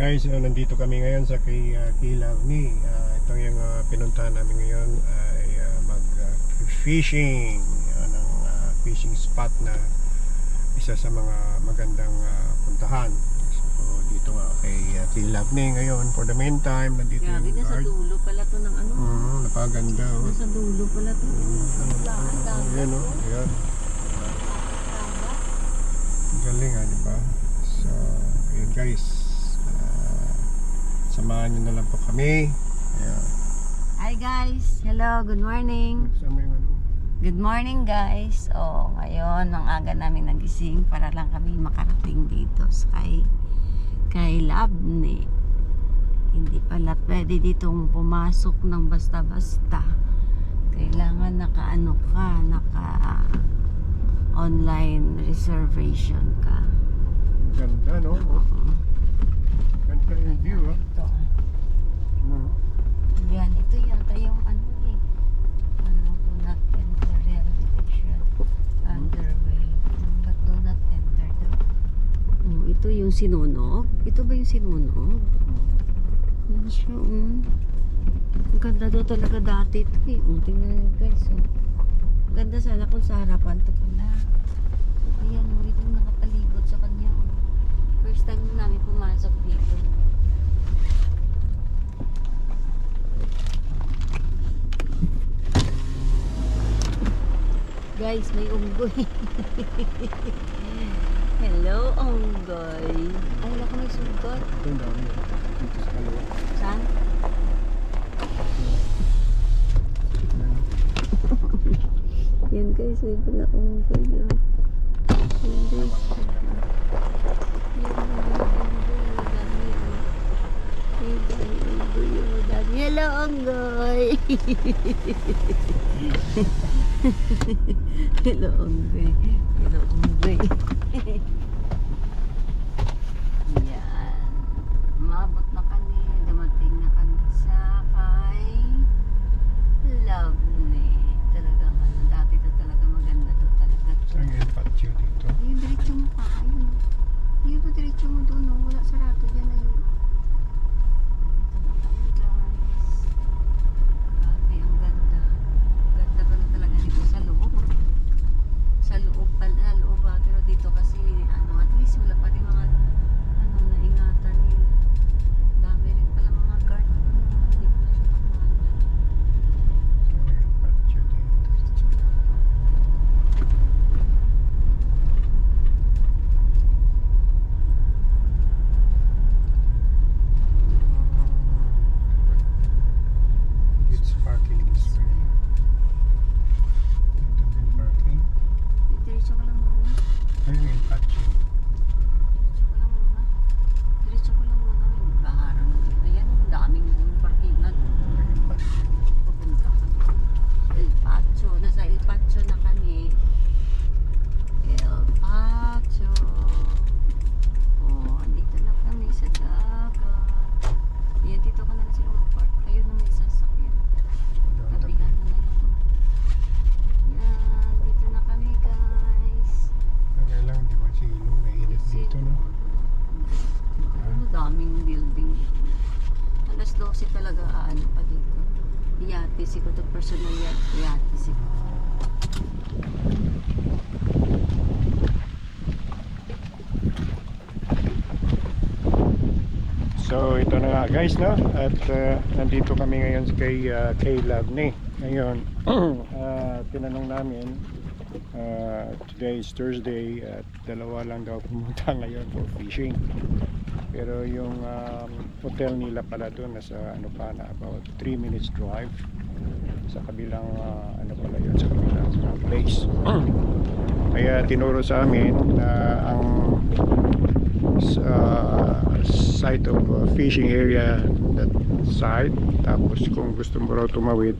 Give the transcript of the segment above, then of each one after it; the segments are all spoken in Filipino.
Guys, uh, nandito kami ngayon sa kay uh, Kilavni. Uh, ito yung uh, pinuntahan namin ngayon ay uh, mag uh, fishing. Yan ang uh, fishing spot na isa sa mga magandang uh, puntahan. So dito nga kay uh, Kilavni ngayon for the meantime nandito Grabe, yung nasa guard. dulo pala to ng ano. Mm, napaganda. Oh. Nasa dulo pala to. Ang lahat, dagat. Ayan oh, ayan. Ang Galing ah, di ba? So, ayun guys. Ah, samahan nyo na lang po kami. Ayan. Hi guys! Hello, good morning! Ano. Good morning guys! Oh, ngayon, ang aga namin nagising para lang kami makarating dito sa kay, kay Labne. Hindi pala pwede ditong pumasok ng basta-basta. Kailangan naka-ano ka, naka online reservation ka. Ganda, no? Oh, Ganda yung view, ah. Ito. Mm. Yan, ito yata yung ano eh. Ano, do not enter rehabilitation underway. But do not enter daw. Oh, ito yung sinunog. Ito ba yung sinunog? Ano siya, um. Ang ganda daw talaga dati ito eh. Oh, tingnan nyo guys, oh. Ganda sana kung sa harapan to pala. Ayan, oh, ito nakapalibot sa kanya, oh. First time namin pumasok dito. Guys, may unggoy. Hello, unggoy. Ay, naku, may sugat. Ito ang dami. Dito sa kaliwa. Saan? Yan guys, may mga unggoy. Oh. Yan guys. Hello, unggoy. Hello, unggoy. Hello, unggoy. Yan. Umabot na kami. Dumating na kami sa kay Lovely. Talagang ano, dati to talaga maganda to talaga. Saan yung patio dito? Ayun, diretso mo pa. Ayun. Ayun, diretso mo doon. Oh. Wala sarado dyan. Ayun. Dito na kami, guys. Grabe, ang ganda. Ganda pa na talaga dito sa loob. Sa loob pala, sa loob ah. Pero dito kasi, ano, at least wala pa rin mga, ano, naingatan nila. Dami rin pala mga guard. Hindi ko na siya nakuha niya. Saan yung patio dito? It's parking this way. Ito yung parking. Diretso ko lang muna. Ayun yung patio. Diretso ko lang muna. Diretso ko lang muna. Yung baharan. Ayan, ang daming parkingan. Ayun yung patio. Pupunta kami. El Pacho. Nasa El Pacho na kami. El Pacho. Oh, andito na kami sa dagat. Yan, dito ka na lang sila mag-park. Ayun na may sasakyan. Tabihan mo na lang. Yan, dito na kami guys. Kaya lang, di ba silong mainit dito, no? Ano daming building. Alas 12 talaga ano pa dito. Yate si ko to personal yate. Yate si ko. So ito na nga guys no at uh, nandito kami ngayon kay uh, kay Labney. Ngayon uh, tinanong namin uh, today is Thursday at dalawa lang daw pumunta ngayon for fishing. Pero yung um, hotel nila pala doon nasa ano pa na about 3 minutes drive sa kabilang uh, ano pala yun sa kabilang uh, place. Kaya tinuro sa amin na ang sa site of uh, fishing area that side. Tapos kung gusto mo raw tumawid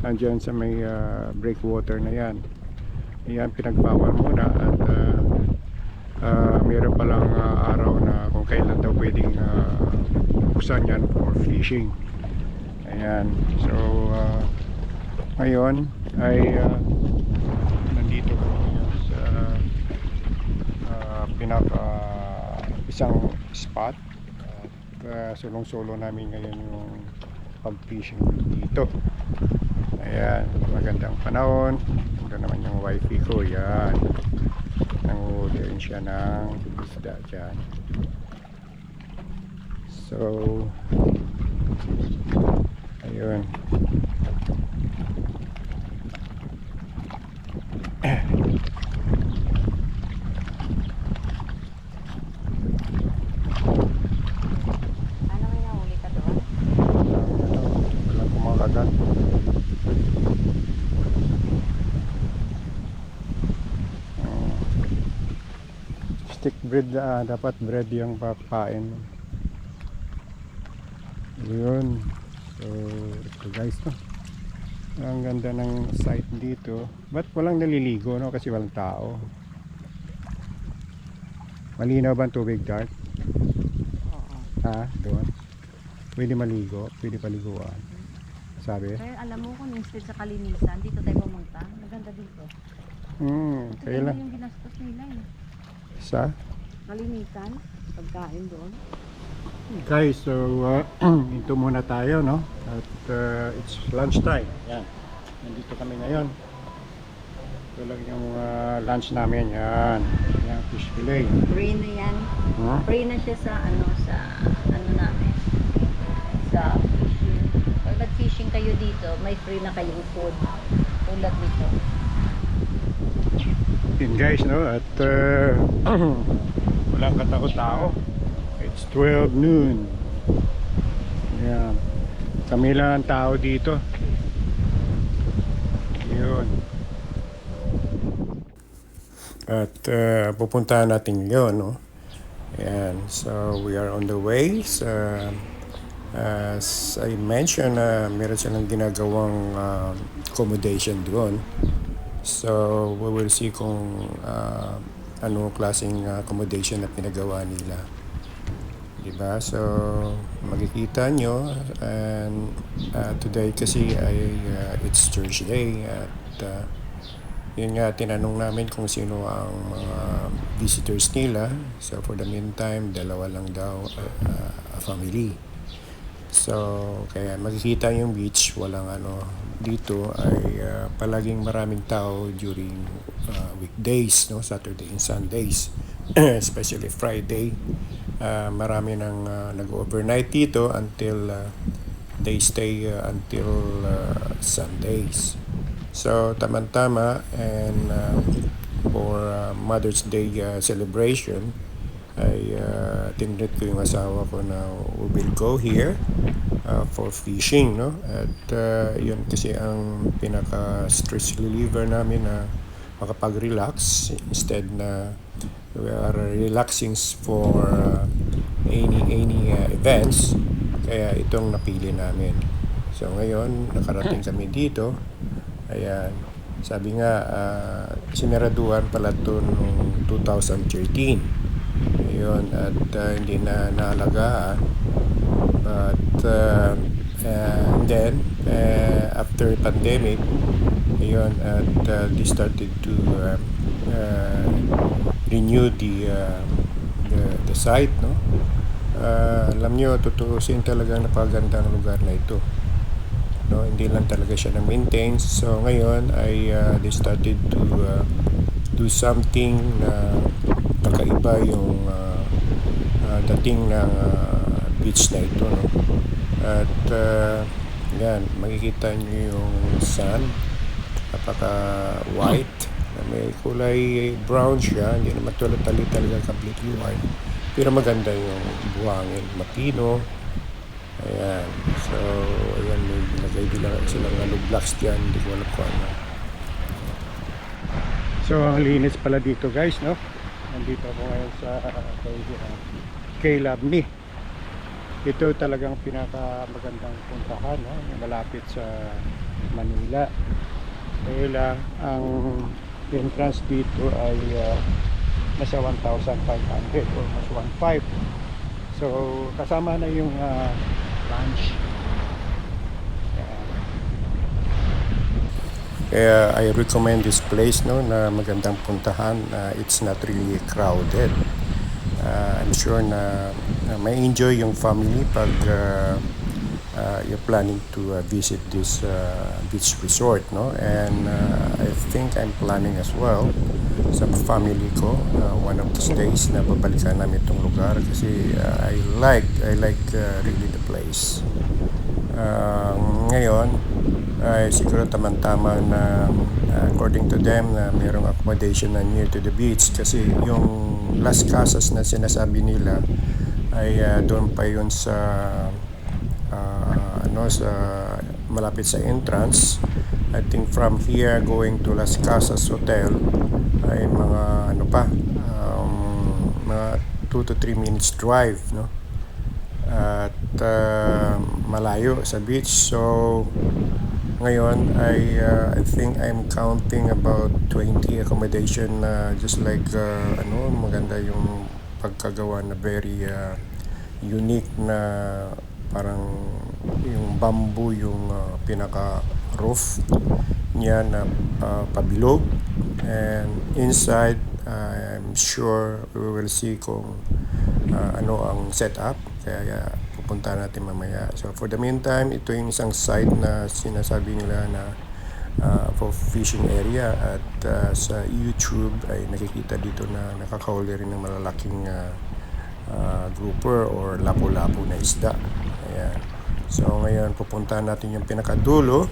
andyan sa may uh, breakwater na yan. Yan pinagbawal muna at uh, uh, meron palang uh, araw na kung kailan daw pwedeng uh, buksan yan for fishing. Ayan so uh, ngayon ay uh, nandito sa uh, pinaka isang spot uh, uh, sulong-solo namin ngayon yung pag-fishing dito. Ayan, magandang panahon. Ito naman yung wifi ko, yan. Nanguhuli rin siya ng isda dyan. So, ayun. Ano may nahuli ka doon? Ano, walang kumakagat. Oh. Ah, dapat bread yung papain. Yun. So, ito guys no. Ang ganda ng site dito. Ba't walang naliligo no? Kasi walang tao. Malinaw ba ang tubig, Dark? Ha? Doon? Pwede maligo? Pwede paliguan? Sabi? Pero alam mo kung instead sa kalinisan, dito tayo pumunta. Maganda dito. Hmm, kailan? yung ginastos nila eh. Sa? Kalinisan, pagkain doon. Guys, so uh, ito muna tayo, no? At uh, it's lunchtime. Yan. Nandito kami ngayon. Ito lang yung uh, lunch namin. Yan. Yan, fish fillet. Free na yan. Huh? Free na siya sa ano, sa ano namin. Sa fishing. Pag nag-fishing kayo dito, may free na kayong food. Tulad nito. Yun guys, no? At uh, walang katao-tao. It's 12 noon. Yan. Kami lang ang tao dito. Yun. At uh, pupuntahan natin yun, no? Yan. So, we are on the way. So, as I mentioned, uh, meron silang ginagawang um, accommodation doon. So, we will see kung uh, ano klaseng accommodation na pinagawa nila. Diba? So, makikita nyo. And uh, today kasi ay uh, it's Thursday at uh, yun nga, tinanong namin kung sino ang mga visitors nila. So, for the meantime, dalawa lang daw uh, a family. So, kaya makikita yung beach, walang ano, dito ay uh, palaging maraming tao during uh, weekdays, no, Saturday and Sundays, especially Friday. Uh, marami nang uh, nag-overnight dito until uh, they stay uh, until uh, Sundays. So, tamang-tama and uh, for uh, Mother's Day uh, celebration, ay uh, tinrit ko yung asawa ko na we will go here uh, for fishing no? At uh, yun kasi ang pinaka stress reliever namin na makapag-relax instead na we are relaxing for uh, any any uh, events. Kaya itong napili namin. So ngayon nakarating kami dito. Ayan. Sabi nga uh, sinaraduhan pala to noong 2013 Ayun, at uh, hindi na naalagaan. But, uh, uh, and then, uh, after pandemic, ayun, at uh, they started to uh, uh, renew the, uh, the, the site, no? Uh, alam nyo, tutuusin talaga napagandang lugar na ito. No, hindi lang talaga siya na-maintain. So, ngayon ay uh, they started to uh, do something na kakaiba yung uh, uh, dating ng uh, beach na ito no? at uh, yan makikita nyo yung sun. Napaka white na may kulay brown siya. Hindi naman tulad tali talaga completely white. Pero maganda yung buhangin mapino ayan. So ayan may nilagay nila silang ano blocks dyan. Hindi ko alam kung ano. So, ang linis pala dito guys, no? Nandito ako ngayon sa kay, uh, Me. Ito talagang pinaka magandang puntahan, no? Malapit sa Manila. Kaya lang, ang entrance dito ay uh, nasa 1,500 or mas 1,500. So, kasama na yung uh, lunch. Kaya I recommend this place no na magandang puntahan. Uh, it's not really crowded. I'm sure na uh, may enjoy yung family pag uh, uh, you're planning to uh, visit this uh, beach resort no? And uh, I think I'm planning as well sa family ko uh, one of these days na babalikan namin itong lugar kasi uh, I like I like uh, really the place. Uh, ngayon ay siguro tamang-tama na according to them na mayroong accommodation na near to the beach. Kasi yung Las Casas na sinasabi nila ay uh, doon pa yun sa uh, ano sa malapit sa entrance. I think from here going to Las Casas Hotel ay mga ano pa um, mga 2 to 3 minutes drive no? At uh, malayo sa beach. So ngayon I uh, I think I'm counting about 20 accommodation na just like uh, ano maganda yung pagkagawa na very uh, unique na parang yung bamboo yung uh, pinaka roof niya na uh, pabilog. And inside uh, I'm sure we will see kung uh, ano ang setup. Kaya uh, pupunta natin mamaya. So for the meantime ito yung isang site na sinasabi nila na uh, for fishing area at uh, sa YouTube ay nakikita dito na nakakahuli rin ng malalaking uh, uh, grouper or lapu-lapu na isda. Ayan. So ngayon pupunta natin yung pinakadulo.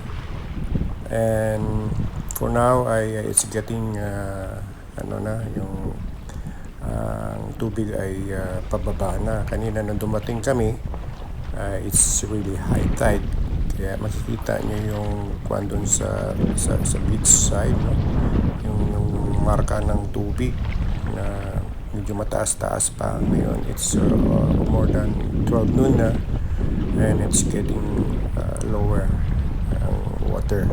And for now ay it's getting uh, ano na yung uh, ang tubig ay uh, pababa na. Kanina nung dumating kami uh, it's really high tide kaya makikita niyo yung kwan dun sa, sa, sa beach side no? yung, yung marka ng tubig na medyo mataas-taas pa ngayon it's uh, more than 12 noon na and it's getting uh, lower ang water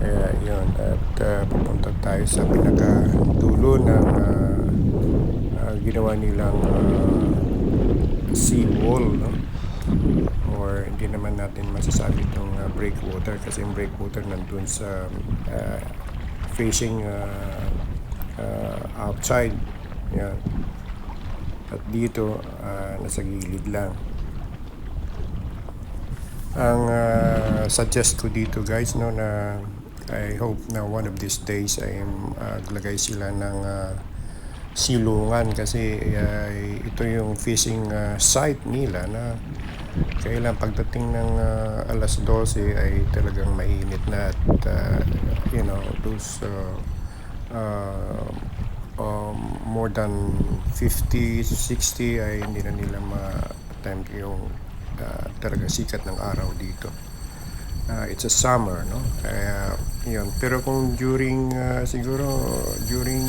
kaya yun at uh, pupunta tayo sa pinaka dulo ng uh, uh, ginawa nilang uh, sea wall no? Hindi naman natin masasabi itong uh, breakwater kasi yung breakwater nandun sa uh, facing uh, uh, outside. Yan. At dito uh, nasa gilid lang. Ang uh, suggest ko dito guys no na I hope na one of these days ay uh, lagay sila ng uh, silungan kasi uh, ito yung fishing uh, site nila na kailan pagdating ng uh, alas 12 ay talagang mainit na at uh, you know those uh, uh, um, more than 50 to 60 ay hindi na nila ma-attempt yung uh, talaga sikat ng araw dito. Uh, it's a summer no? Kaya yun. Pero kung during uh, siguro during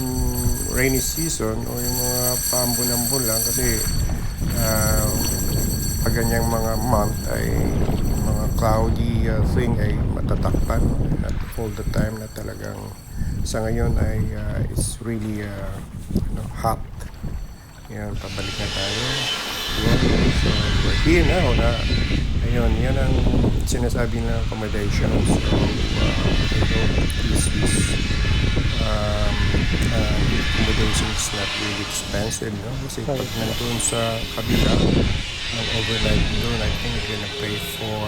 rainy season o yung mga paambon-ambon lang kasi uh, pag ganyang mga month ay mga cloudy uh, thing ay matatakpan not all the time na talagang sa ngayon ay uh, it's really uh, you know, hot. Yan pabalik na tayo. Yan so we're here now na ayun yan ang sinasabi na accommodation so uh, I hope this is um, accommodation is not really expensive no kasi pag nandun sa kabila ang overnight doon I think you're gonna pay for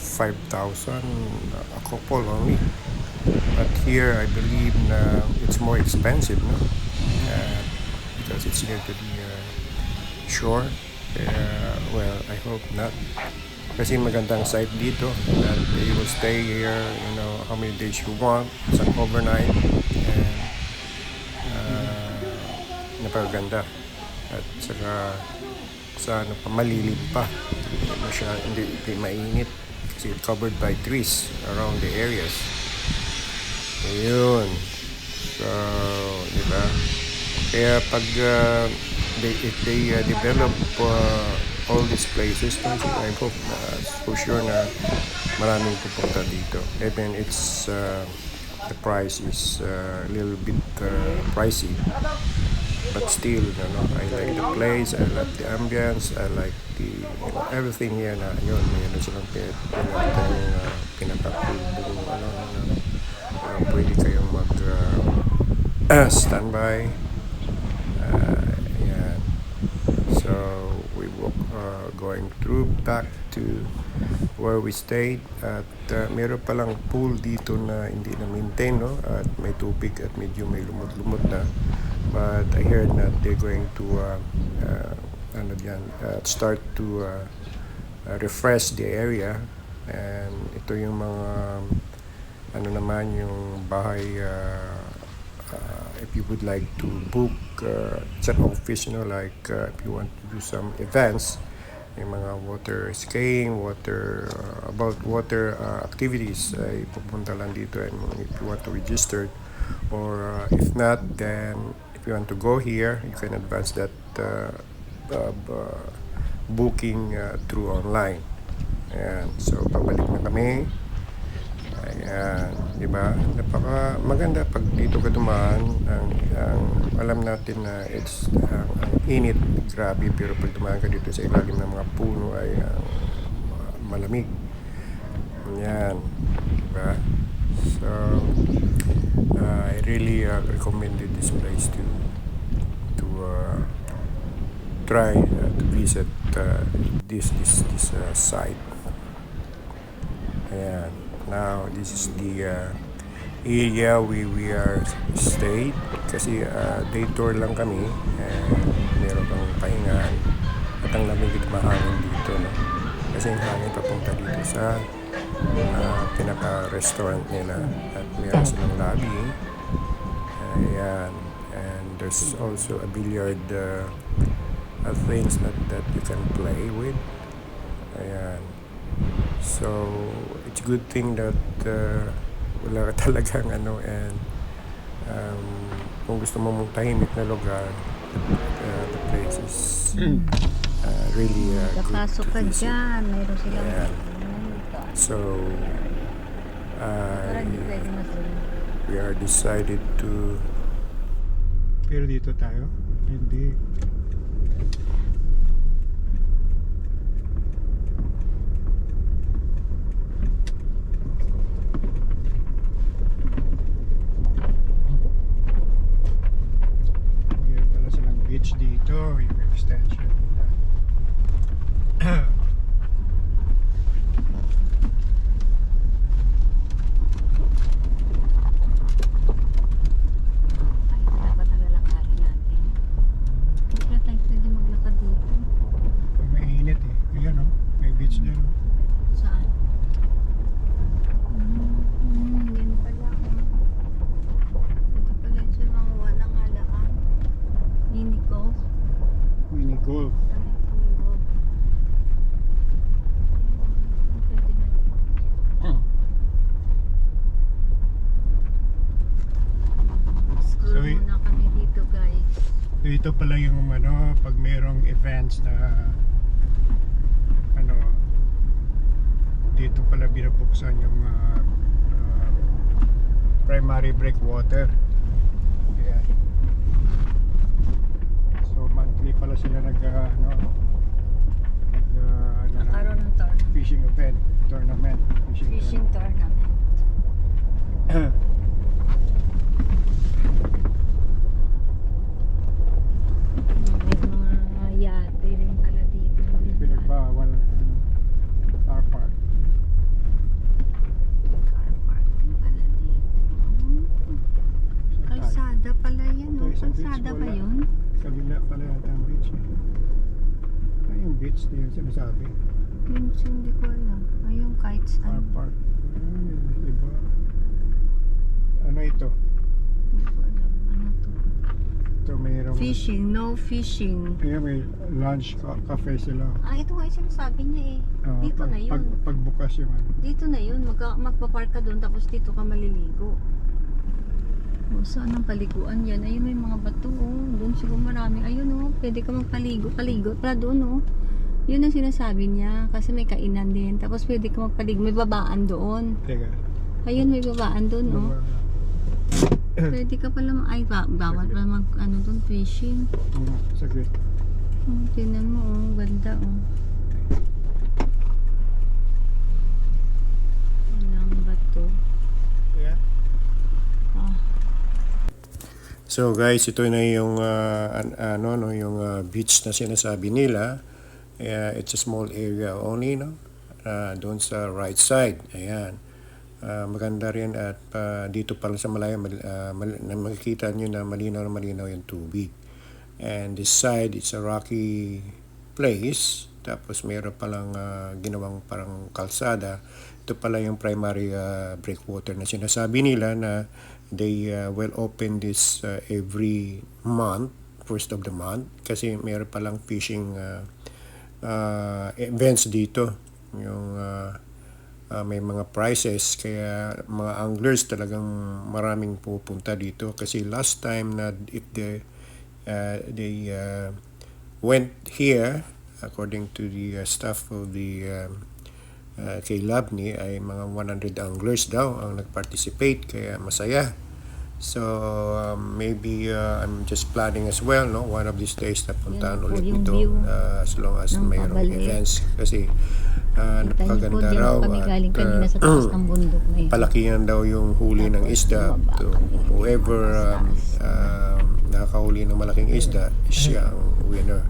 5,000 a couple only but here I believe na it's more expensive no? Uh, because it's near to the uh, shore. Uh, well I hope not kasi magandang site dito that you will stay here you know how many days you want isang overnight and uh, napakaganda. At saka sa ano pa malilim pa. Masya hindi, hindi mainit. Kasi covered by trees around the areas. Ayun. So di ba? Kaya pag uh, they, if they uh, develop uh, all these places I hope na for sure na maraming pupunta dito. Even it's uh, the price is uh, a little bit uh, pricey. But still you know, I like the place I like the ambience I like the you know, everything here na yun mayroon silang pin- pinatang uh, pinakakulbong ano, ano, uh, pwede kayong mag uh, standby uh, yan so uh, going through back to where we stayed. At uh, meron palang pool dito na hindi na maintain no? At may tubig at medyo may lumot-lumot na. But I heard that they're going to uh, uh, ano diyan uh, start to uh, uh, refresh the area. And ito yung mga ano naman yung bahay uh, uh, if you would like to book uh, it's an office you know like uh, if you want to do some events yung mga water skiing water uh, about water uh, activities ay pupunta lang dito and if you want to register or uh, if not then if you want to go here you can advance that uh, uh, booking uh, through online Ayan. So, pabalik na kami. Ayan. Di ba? Napaka maganda pag dito ka dumaan. Ang, ang alam natin na it's ang, ang init, grabe. Pero pag dumaan ka dito sa ilalim ng mga puno ay ang, malamig. Ayan. Di ba? So, uh, I really uh, recommended this place to to uh, try uh, to visit uh, this this this uh, site. Ayan. Now this is the uh, area we we are stayed kasi uh, day tour lang kami and meron kang pahingaan at ang lamig at mahangin dito no? kasi yung hangin papunta dito sa uh, pinaka-restaurant nila at meron silang lobby ayan and there's also a billiard uh, uh, things that, that you can play with. Ayan. So, it's good thing that uh, wala ka talagang ano and um, kung gusto mo mong tahimik na lugar, uh, the place is uh, really uh, to ka visit. dyan. Mayroon silang. Dito. So, mag-zoom. we are decided to pero dito tayo? Hindi. Meron pala silang beach dito, yung extension nila. Ay, dapat ang lalakarin natin. Hindi pala tayo pwede maglakad dito. Pag mainit eh. Ayan oh, may beach din. oh. Saan? Hmm, yan pala. oh. Ito pala siya mga walang halaan. Mini golf. Mini golf. Sabi ko yung golf. Ayun, pwede maligo. Scroll So, i- muna kami dito guys. Ito pala yung ano, pag merong events na ano, dito pala binubuksan yung ah, ah, primary breakwater. Ayan. So monthly pala sila nag ah, ano, nag ah, ano ng fishing event, tournament, fishing, Fishing tournament. tournament. May mga yate rin pala dito. Pinagbawal ang ano, car park. Car parking pala dito. Saan tayo? Kalsada pala yan. Ito, Oh. isang beach, Kalsada ba wala. yun? Kabila pala yata ang beach eh. Ay, yung beach na yung sinasabi. Yun, hindi ko alam. Ayun, kahit Car saan. park. Ay, iba. Ano ito? Hindi ko alam. Ano to? Ito mayroong... Fishing. No fishing. Kaya may lunch ca- cafe sila. Ah, ito nga yung sinasabi niya eh. Ah, Dito pag, na yun. Pag, pagbukas yung ano. Dito na yun. Magka, magpapark ka doon tapos dito ka maliligo. O, saan ang paliguan yan? Ayun, may mga bato. Oh. Doon siguro marami. Ayun, oh. Pwede ka magpaligo. Paligo pala doon, oh. Yun ang sinasabi niya. Kasi may kainan din. Tapos pwede ka magpaligo. May babaan doon. Teka. Ayun, may babaan doon, oh. Pwede ka pala, ma- ay, ba, bawal pala mag, ano doon, fishing. Mm, saglit. Oh, tingnan mo, oh. Ganda, oh. Walang bato. Yeah. Ah. So guys, ito na yung ah, an- ano no yung ah, beach na sinasabi nila Uh, it's a small area only, no? Uh, doon sa right side. Ayan. Ah, maganda rin at ah, dito pa lang sa malayo, mal, ah, mal- na makikita nyo na malinaw na malinaw yung tubig. And this side, it's a rocky place. Tapos mayroon palang ah, ginawang parang kalsada. Ito pala yung primary ah, breakwater na sinasabi nila na they ah, will open this ah, every month, first of the month. Kasi mayroon palang fishing ah, ah, events dito. Yung ah, ah, may mga prizes kaya mga anglers talagang maraming pupunta dito kasi last time na if they uh, they uh, went here according to the uh, staff of the um, uh, kay Labni ay mga 100 anglers daw ang nag-participate kaya masaya so um, maybe uh, I'm just planning as well no one of these days na puntahan ulit ito uh, as long as ng mayroong Pabalik. events kasi uh, napakaganda dyan raw po kami at, galing kanina uh, sa taas ng bundok na yun. palakihan daw yung huli ng isda to whoever um, um, nakakahuli ng malaking isda siya ang winner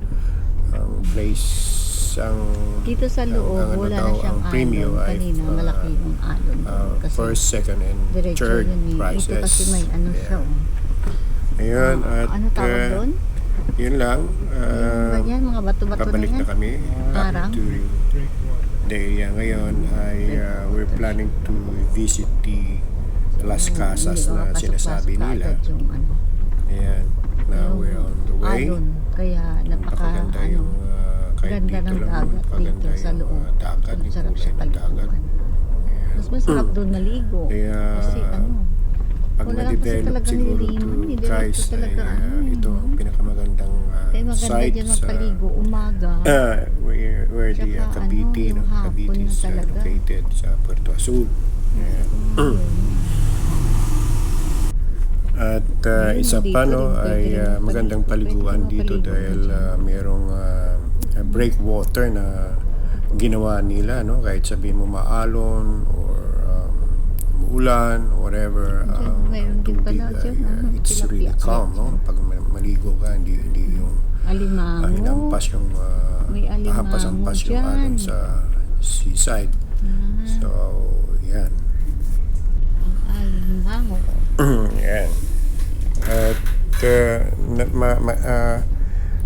ang place ang Dito sa loob, ang ano wala daw, na siyang ang premium alon. ay, Kanina, uh, malaki yung alon. uh, kasi first second and third yun eh. prizes Ito kasi may ano Yeah. siya. oh. ayun Ah, at ano tawag uh, doon? yun lang uh, ganyan, mga bato-bato na Babalik yan. na kami Parang? after day uh, ngayon ay uh, we're planning to visit the Las Casas Hindi, na sinasabi nila. ano, Ayan, now we're on the way. Alon. Kaya napaka, ano, uh, kahit ganda dito ng lang, dagat napakaganda dito sa yung loob. uh, dagat, Ang yung sarap kulay sa ng dagat. paliguan. Mas masarap doon maligo. Kaya, Kasi ano, Pag Wala kasi ma-develop talagang siguro to eh. Diretso guys, ay talaga, uh, ano, eh, ito ang no? pinakamagandang uh, kaya maganda site dyan sa magpaligo umaga. uh, where, where the uh, Tsaka, Cavite, ano, no? hapon Cavite na is uh, talaga. located sa Puerto Azul. Ayan. At uh, Ayun, isa dito pa rin no pwede ay rin uh, magpaligo. magandang paliguan rin dito mapaligo dahil dyan. uh, mayroong uh, breakwater na ginawa nila no? Kahit sabihin mo maalon or um, umuulan whatever Diyan, mayroon din tubig pala dyan, uh, ano, it's really calm no? Pag ma- maligo ka hindi hindi yung uh, Alimango. hinampas yung uh, May alimango hampas-hampas yung alon sa seaside. Ah, so yan. Ang alimango. Yan. At uh, ma, ma, ah,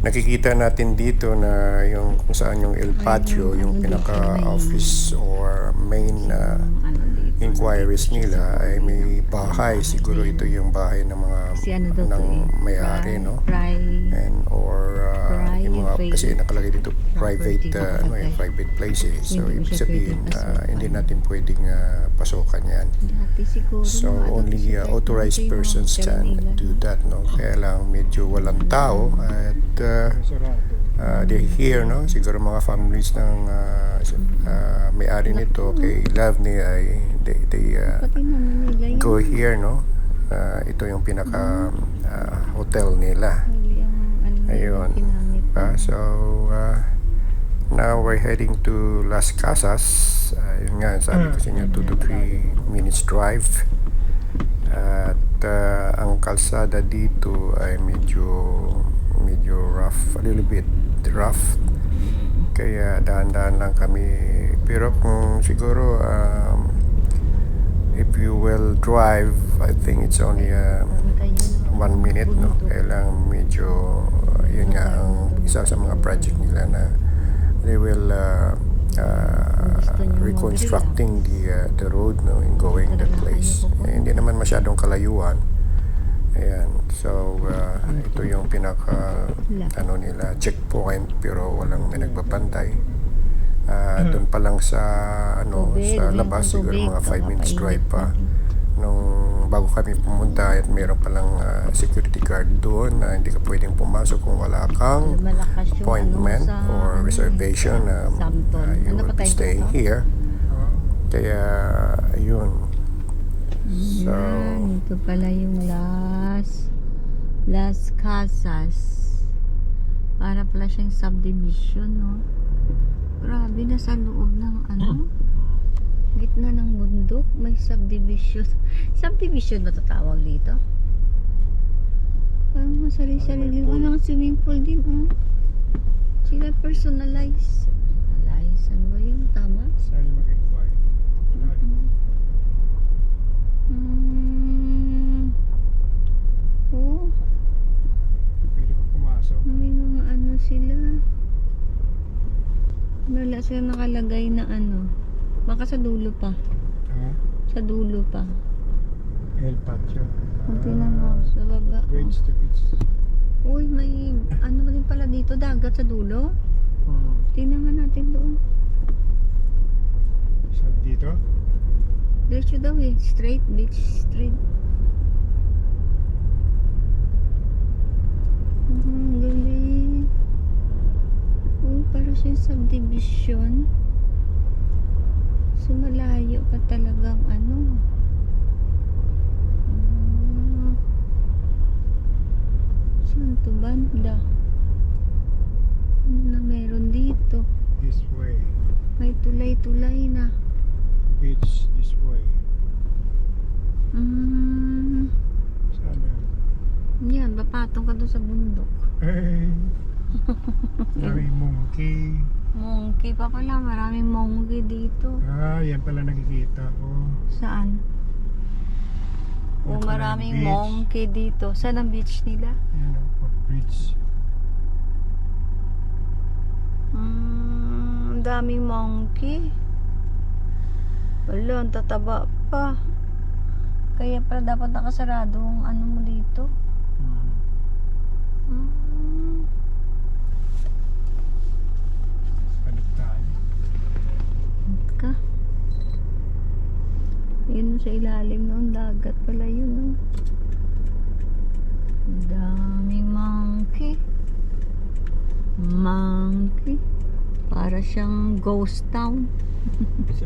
nakikita natin dito na yung kung saan yung El Patio, yung pinaka-office or main uh. Inquiries nila ay may bahay. Siguro ito yung bahay ng mga Si ano ng eh. may-ari, no? And or uh, yung mga kasi nakalagay dito private uh, ano, eh, private places. So Hindi mo ibig sabihin uh, hindi natin pwedeng uh, pasukan 'yan. So ano, only uh, authorized persons can do that, no? Kaya lang medyo walang tao at uh, uh, they're here, no? Siguro mga families ng uh, uh, may-ari nito kay Lavni ay they, they uh, go here, no? Uh, ito yung pinaka uh, hotel nila. Ano Ayun. Ah, so uh, now we're heading to Las Casas. Uh, yun nga, sabi ko sa inyo, 2 to 3 minutes drive. At uh, ang kalsada dito ay medyo medyo rough, a little bit rough. Kaya dahan-dahan lang kami. Pero kung siguro um, if you will drive, I think it's only uh, one minute no kaya lang medyo yun nga ang isa sa mga project nila na they will uh, uh, reconstructing the uh, the road no in going that place. eh, hindi naman masyadong kalayuan. Ayan so uh, ito yung pinaka ano nila checkpoint pero walang may nagbabantay. Ah, doon pa lang sa ano sa labas siguro mga 5 minutes drive pa. Nung bago kami pumunta at meron palang ah, security guard doon na hindi ka pwedeng pumasok kung wala kang appointment ano, sa, or ano, reservation na ah, you Ano will be staying here. Kaya, ayun. So, Yan, ito pala yung Las Las Casas. Para pala siyang subdivision, no? Grabe, nasa loob ng ano? Gitna ng bundok, may subdivision. Subdivision ba tatawag dito? Parang masali-sarili. Walang swimming pool din, oh. Sila personalize. Personalize. Ano ba yun? Tama? Yung mag-inquire? Wala. Hmm. Oo. Pwede ko pumasok. May mga ano sila. Wala sila nakalagay na ano. Baka sa dulo pa. Ha? Sa dulo pa. Patio. Kung tinan mo sa baba. Bridge to beach. Uy, may ano din pala dito. Dagat sa dulo. Hmm. Tingnan nga natin doon. So, dito? Diretso daw eh. Straight. Beach straight. Mhm, galing. Uy, para siyang subdivision. So, malayo pa talagang ano. Ah. Saan to banda? Ano na meron dito? This way. May tulay-tulay na. Beach this way. Mm. Saan yun? Yan, papatong ka doon sa bundok. Hey! May monkey. Monkey pa pala, maraming monkey dito. Ah, yan pala nakikita ko. Saan? O pala maraming monkey dito. Saan ang beach nila? Yan oh, bridge. Hmm, ang daming monkey. Wala, ang tataba pa. Kaya pala dapat nakasarado ang ano mo dito. Hmm. Hmm. Balik tayo. ka. Yun sa ilalim noon, dagat pala yun. Ang Daming monkey. Monkey. Para siyang ghost town.